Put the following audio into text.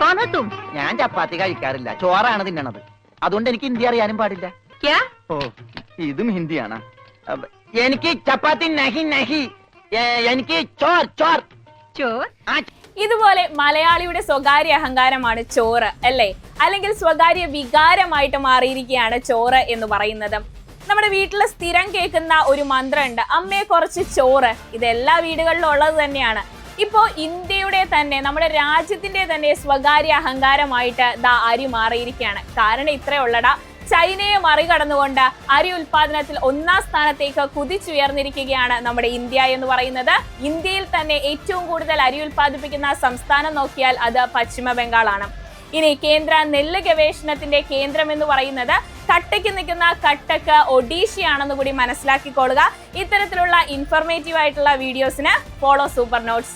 कौन हो तुम ഞാൻ ചപ്പാത്തി കഴിക്കാറില്ല ചോറാണ് തിന്നണത് അതുകൊണ്ട് എനിക്ക് ഹിന്ദി അറിയാനും പാടില്ല क्या ഓ ഇതും ഹിന്ദിയാണ് അപ്പ- എനിക്ക് ചപ്പാത്തി നഹി നഹി ഏ, എനിക്ക് ചോർ ചോർ चोर ആ ഇതുപോലെ മലയാളിയുടെ സ്വകാര്യ അഹങ്കാരമാണ് ചോറ് അല്ലേ അല്ലെങ്കിൽ സ്വകാര്യ വികാരമായിട്ട് മാറിയിരിക്കുകയാണ് ചോറ് എന്ന് പറയുന്നത് നമ്മുടെ വീട്ടിൽ സ്ഥിരം കേൾക്കുന്ന ഒരു മന്ത്രമുണ്ട് അമ്മയെ കുറച്ച് ചോറ് ഇത് എല്ലാ വീടുകളിലും ഉള്ളത് തന്നെയാണ് ഇപ്പോ ഇന്ത്യയുടെ തന്നെ നമ്മുടെ രാജ്യത്തിന്റെ തന്നെ സ്വകാര്യ അഹങ്കാരമായിട്ട് ദാ അരി മാറിയിരിക്കുകയാണ്. കാരണം ഇത്രയേ ചൈനയെ മറികടന്നുകൊണ്ട് അരി ഉൽപാദനത്തിൽ ഒന്നാം സ്ഥാനത്തേക്ക് കുതിച്ചുയർന്നിരിക്കുകയാണ് നമ്മുടെ ഇന്ത്യ എന്ന് പറയുന്നത്. ഇന്ത്യയിൽ തന്നെ ഏറ്റവും കൂടുതൽ അരി ഉൽപ്പാദിപ്പിക്കുന്ന സംസ്ഥാനം നോക്കിയാൽ അത് പശ്ചിമ ബംഗാളാണ് ഇനി കേന്ദ്ര നെല്ല് ഗവേഷണത്തിന്റെ കേന്ദ്രം എന്ന് പറയുന്നത് കട്ടയ്ക്ക് നിൽക്കുന്ന കട്ടക്ക് ഒഡീഷയാണെന്ന് കൂടി മനസ്സിലാക്കിക്കൊള്ളുക. ഇത്തരത്തിലുള്ള ഇൻഫർമേറ്റീവ് ആയിട്ടുള്ള വീഡിയോസിന് ഫോളോ സൂപ്പർ നോട്ട്സ്